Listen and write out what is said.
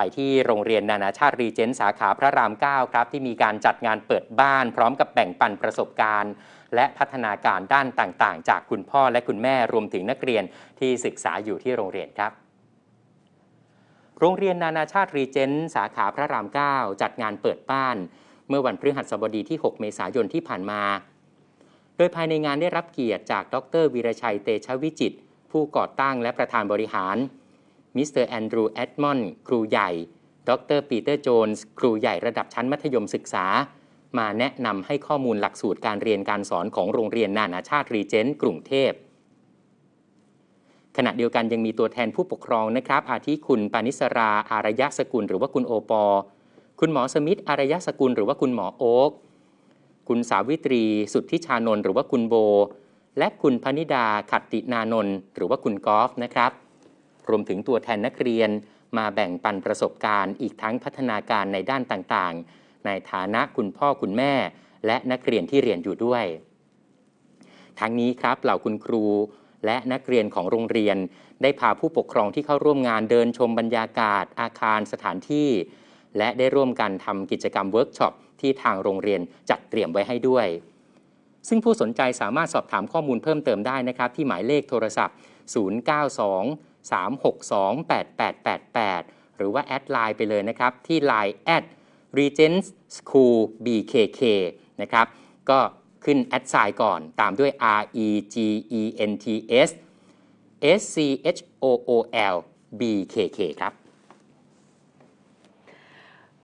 ไปที่โรงเรียนนานาชาติรีเจนสาขาพระราม 9 ครับ ที่มีการจัดงานเปิดบ้าน พร้อมกับแบ่งปันประสบการณ์ และพัฒนาการด้านต่างๆ จากคุณพ่อและคุณแม่รวมถึงนักเรียนที่ศึกษาอยู่ที่โรงเรียนครับโรงเรียนนานาชาติรีเจนสาขาพระราม 9 จัดงานเปิดบ้าน เมื่อวันพฤหัสบดีที่ 6 เมษายนที่ผ่านมา โดยภายในงานได้รับเกียรติจากดรวีรชัยเตชะวิจิตผู้ก่อตั้งและประธานบริหาร มิสเตอร์แอนดรูว์แอดมอนด์ครูใหญ่ ดรปีเตอร์โจนส์ครูใหญ่ระดับชั้นมัธยมศึกษา มาแนะนำให้ข้อมูลหลักสูตรการเรียนการสอนของโรงเรียนนานาชาติรีเจนต์กรุงเทพขณะเดียวกันยังมีตัวแทนผู้ปกครองนะครับ อาทิคุณปานิสราอารยสกุลหรือว่าคุณโอปอ คุณหมอสมิธอารยสกุลหรือว่าคุณหมอโอ๊กคุณสาวิตรี สุทธิชานนท์หรือว่าคุณโบ และคุณพนิดาขัตตินานนท์หรือว่าคุณกอล์ฟนะครับ รวมถึงตัวแทนนักเรียนมาแบ่งปันประสบการณ์ อีกทั้งพัฒนาการในด้านต่างๆ ในฐานะคุณพ่อคุณแม่ และนักเรียนที่เรียนอยู่ด้วย ทั้งนี้ครับเหล่าคุณครู และนักเรียนของโรงเรียน ได้พาผู้ปกครองที่เข้าร่วมงานเดินชมบรรยากาศ อาคารสถานที่ และได้ร่วมกันทำกิจกรรมเวิร์กช็อปที่ทางโรงเรียนจัดเตรียมไว้ให้ด้วย ซึ่งผู้สนใจสามารถสอบถามข้อมูลเพิ่มเติมได้นะครับ ที่หมายเลขโทรศัพท์ 092 362 8888 หรือว่าแอดไลน์ไปเลยนะครับ ที่ Line at Regent School BKK นะครับ ก็ขึ้นแอดไซน์ก่อนตามด้วย R E G E N T S S C H O O L B K K ครับ